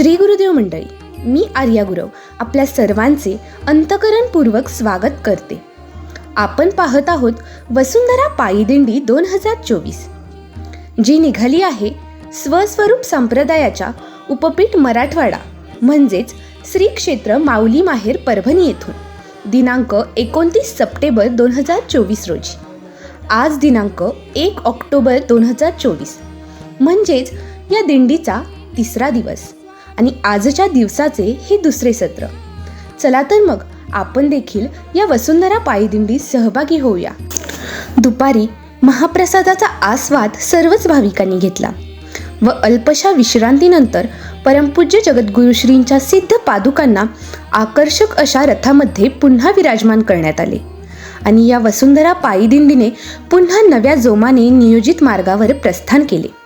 श्री गुरुदेव मंडळी मी आर्या गुरव आपल्या सर्वांचे अंतकरणपूर्वक स्वागत करते. आपण पाहत आहोत वसुंधरा पायीदिंडी दोन हजार चोवीस. जी निघाली आहे स्वस्वरूप संप्रदायाच्या उपपीठ मराठवाडा म्हणजेच श्री क्षेत्र माऊली माहेर परभणी येथून दिनांक एकोणतीस सप्टेंबर दोन हजार चोवीस रोजी. आज दिनांक एक ऑक्टोबर दोन हजार चोवीस. म्हणजेच या दिंडीचा तिसरा दिवस. आणि आजच्या दिवसाचे हे दुसरे सत्र. चला तर मग आपण देखील या वसुंधरा पायीदिंडीत सहभागी होऊया. दुपारी महाप्रसादाचा आस्वाद सर्वच भाविकांनी घेतला व अल्पशा विश्रांतीनंतर परमपूज्य जगद्गुरुश्रींच्या सिद्ध पादुकांना आकर्षक अशा रथामध्ये पुन्हा विराजमान करण्यात आले आणि या वसुंधरा पायी दिंडीने पुन्हा नव्या जोमाने नियोजित मार्गावर प्रस्थान केले.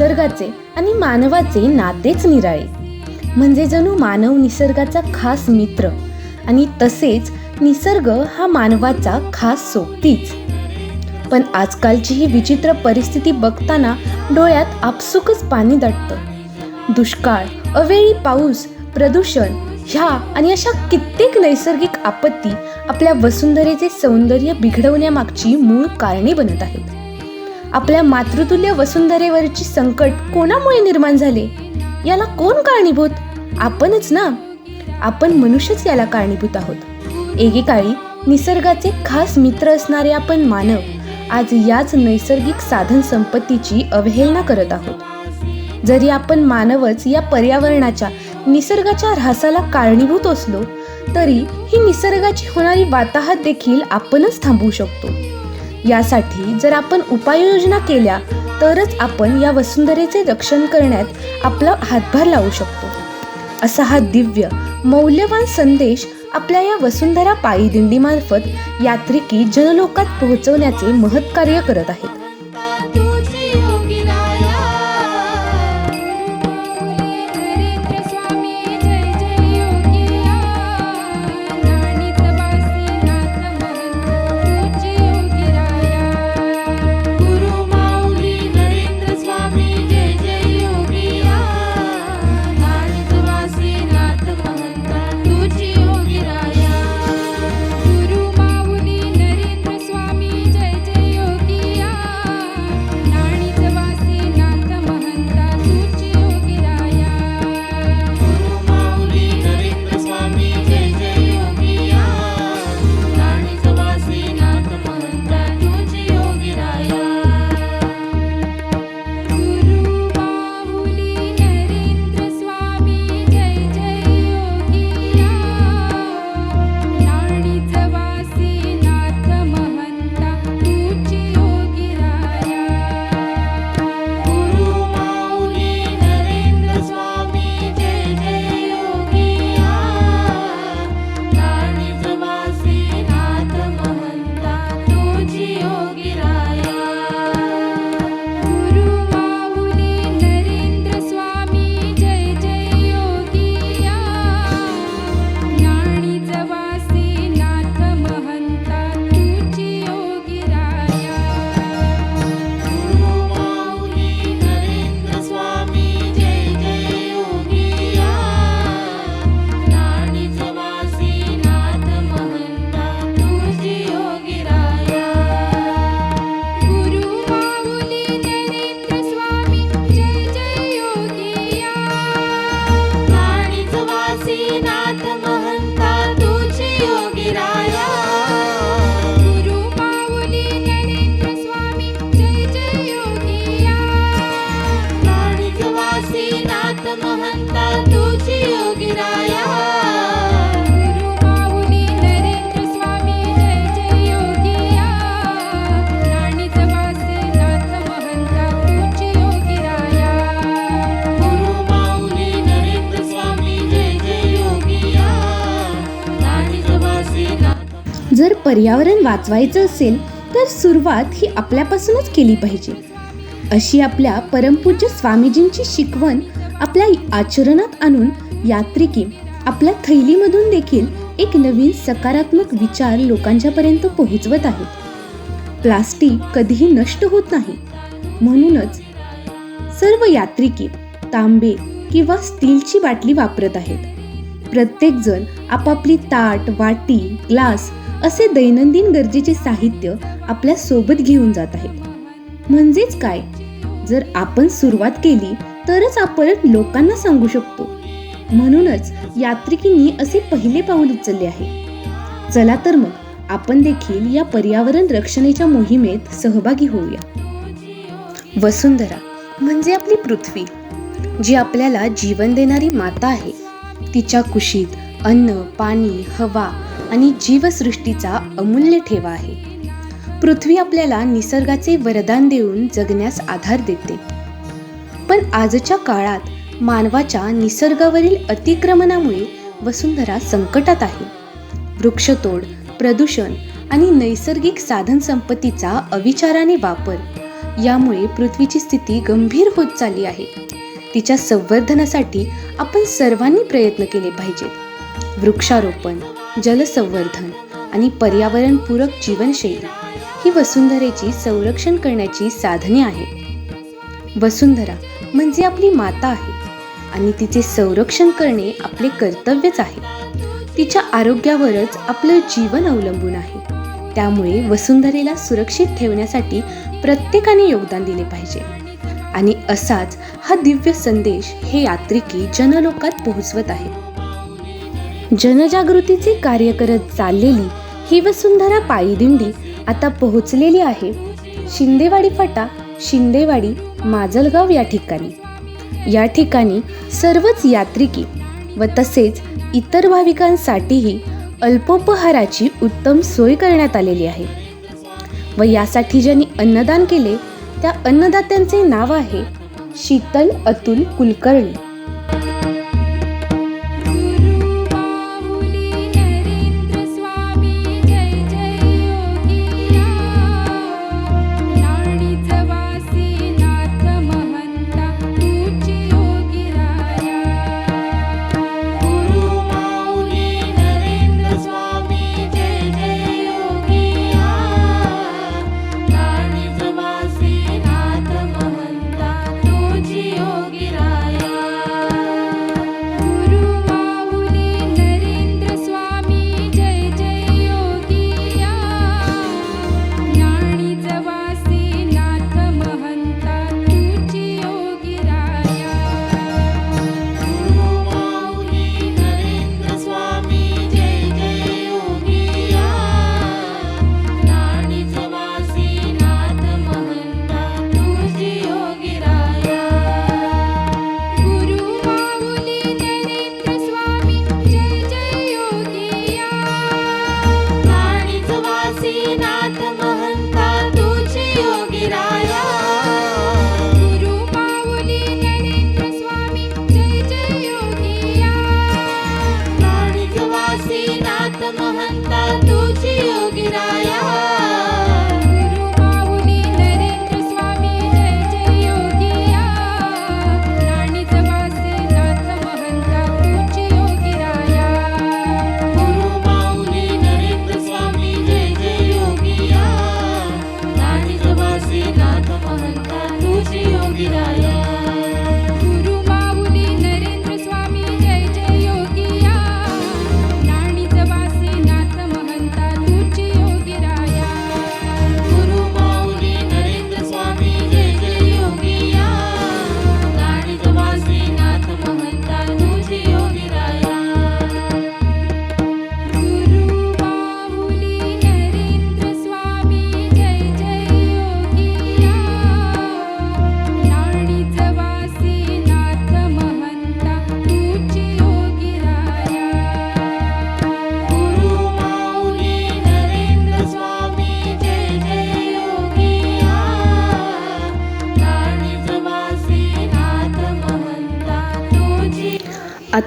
निसर्गाचे आणि मानवाचे नातेच निराळे. म्हणजे जणू मानव निसर्गाचा खास मित्र आणि तसेच निसर्ग हा मानवाचा खास सोबतीच. पण आजकालची ही विचित्र परिस्थिती बघताना डोळ्यात आपसुकच पाणी दटतं. दुष्काळ अवेळी पाऊस प्रदूषण ह्या आणि अशा कित्येक नैसर्गिक आपत्ती आपल्या वसुंधरेचे सौंदर्य बिघडवण्यामागची मूळ कारणे बनत आहेत. आपल्या मातृतुल्य वसुंधरेवरची संकट कोणामुळे निर्माण झाले? याला कोण कारणीभूत? आपणच ना? आपण मनुष्यच याला कारणीभूत आहोत. एकेकाळी निसर्गाचे खास मित्र असणारे आपण मानव आज याच नैसर्गिक साधन संपत्तीची अवहेलना करत आहोत. जरी आपण मानवच या पर्यावरणाच्या निसर्गाच्या ऱ्हासाला कारणीभूत असलो तरी ही निसर्गाची होणारी वाताहत देखील आपणच थांबवू शकतो. यासाठी जर आपण उपाययोजना केल्या तरच आपण या वसुंधरेचे रक्षण करण्यात आपला हातभार लावू शकतो. असा हा दिव्य मौल्यवान संदेश आपल्या या वसुंधरा पायी दिंडीमार्फत यात्रिकी जनलोकात पोहोचवण्याचे महत्कार्य करत आहेत. जर पर्यावरण वाचवायचं असेल तर सुरुवात ही आपल्यापासूनच केली पाहिजे. अशी आपल्या परमपूज्य स्वामीजींची शिकवण आपल्या आचरणात आणून यात्रिकी आपल्या थैलीमधून देखील एक नवीन सकारात्मक विचार लोकांच्यापर्यंत पोहोचवत आहेत प्लास्टिक कधीही नष्ट होत नाही. म्हणूनच सर्व यात्रिकी तांबे किंवा स्टीलची बाटली वापरत आहेत. प्रत्येकजण आपापली ताट वाटी ग्लास असे दैनंदिन गरजेचे साहित्य आपल्यासोबत घेऊन जात आहेत. म्हणजेच काय? जर आपण सुरुवात केली तरच आपण लोकांना सांगू शकतो. म्हणूनच यात्रिकींनी असे पहिले पाऊल उचलले आहे. चला तर मग आपण देखील या पर्यावरण रक्षणेच्या मोहिमेत सहभागी होऊया. वसुंधरा म्हणजे आपली पृथ्वी जी आपल्याला जीवन देणारी माता आहे. तिच्या कुशीत अन्न पाणी हवा आणि जीवसृष्टीचा अमूल्य ठेवा आहे. पृथ्वी आपल्याला निसर्गाचे वरदान देऊन जगण्यास आधार देते. पण आजच्या काळात मानवाच्या निसर्गावरील अतिक्रमणामुळे वसुंधरा संकटात आहे. वृक्षतोड प्रदूषण आणि नैसर्गिक साधनसंपत्तीचा अविचाराने वापर यामुळे पृथ्वीची स्थिती गंभीर होत चालली आहे. तिच्या संवर्धनासाठी आपण सर्वांनी प्रयत्न केले पाहिजेत. वृक्षारोपण जलसंवर्धन आणि पर्यावरणपूरक जीवनशैली ही वसुंधरेची संरक्षण करण्याची साधने आहेत. वसुंधरा म्हणजे आपली माता आहे आणि तिचे संरक्षण करणे आपले कर्तव्यच आहे. तिच्या आरोग्यावरच आपलं जीवन अवलंबून आहे. त्यामुळे वसुंधरेला सुरक्षित ठेवण्यासाठी प्रत्येकाने योगदान दिले पाहिजे. आणि असाच हा दिव्य संदेश हे यात्रिकी जनलोकात पोहोचवत आहेत. जनजागृतीचे कार्य करत चाललेली ही वसुंधरा पायी दिंडी आता पोहोचलेली आहे. शिंदेवाडी फाटा शिंदेवाडी माजलगाव या ठिकाणी. या ठिकाणी सर्वच यात्रिकी व तसेच इतर भाविकांसाठीही अल्पोपहाराची उत्तम सोय करण्यात आलेली आहे. व यासाठी ज्यांनी अन्नदान केले त्या अन्नदात्यांचे नाव आहे शीतल अतुल कुलकर्णी. महंता तुझी योगिराया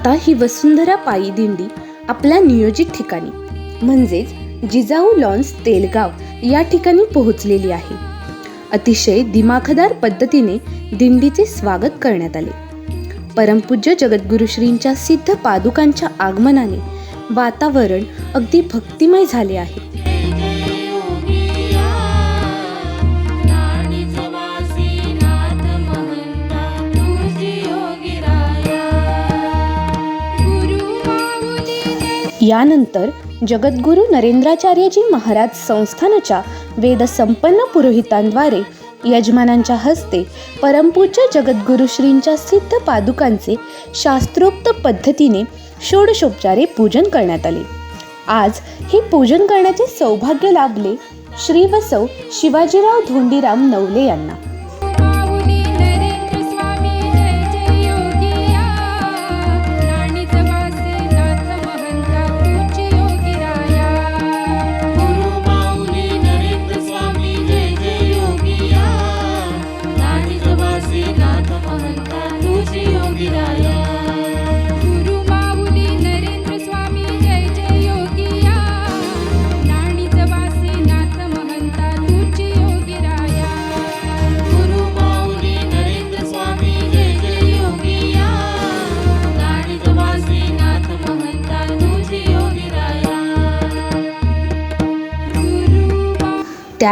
आता ही वसुंधरा पायी दिंडी आपल्या नियोजित ठिकाणी म्हणजेच जिजाऊ लॉन्स तेलगाव या ठिकाणी पोहोचलेली आहे. अतिशय दिमाखदार पद्धतीने दिंडीचे स्वागत करण्यात आले. परमपूज्य जगद्गुरुश्रींच्या सिद्ध पादुकांच्या आगमनाने वातावरण अगदी भक्तिमय झाले आहे. यानंतर जगद्गुरू नरेंद्राचार्यजी महाराज संस्थानाच्या वेदसंपन्न पुरोहितांद्वारे यजमानांच्या हस्ते परमपूज्य जगद्गुरुश्रींच्या सिद्ध पादुकांचे शास्त्रोक्त पद्धतीने षोडशोपचारे पूजन करण्यात आले. आज हे पूजन करण्याचे सौभाग्य लाभले श्री शिवाजीराव धोंडीराम नवले यांना.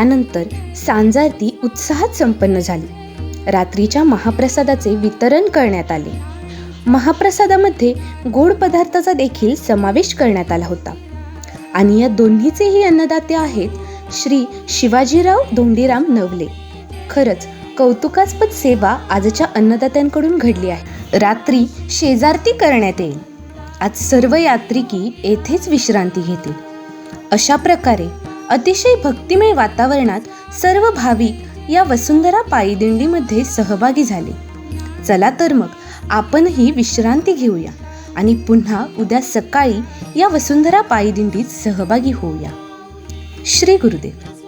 त्यानंतर सांजारती उत्साहात संपन्न झाली. रात्रीच्या महाप्रसादाचे वितरण करण्यात आले. महाप्रसादामध्ये गोड पदार्थाचा देखील समावेश करण्यात आला होता. आणि या दोन्हीचेही अन्नदाते आहेत श्री शिवाजीराव धोंडीराम नवले. खरंच कौतुकास्पद सेवा आजच्या अन्नदात्यांकडून घडली आहे. रात्री शेजारती करण्यात येईल. आज सर्व यात्रिकी येथेच विश्रांती घेतील. अशा प्रकारे अतिशय भक्तिमय वातावरणात सर्व भाविक या वसुंधरा पायी दिंडीमध्ये सहभागी झाले. चला तर मग आपणही विश्रांती घेऊया आणि पुन्हा उद्या सकाळी या वसुंधरा पायी दिंडीत सहभागी होऊया. श्री गुरुदेव.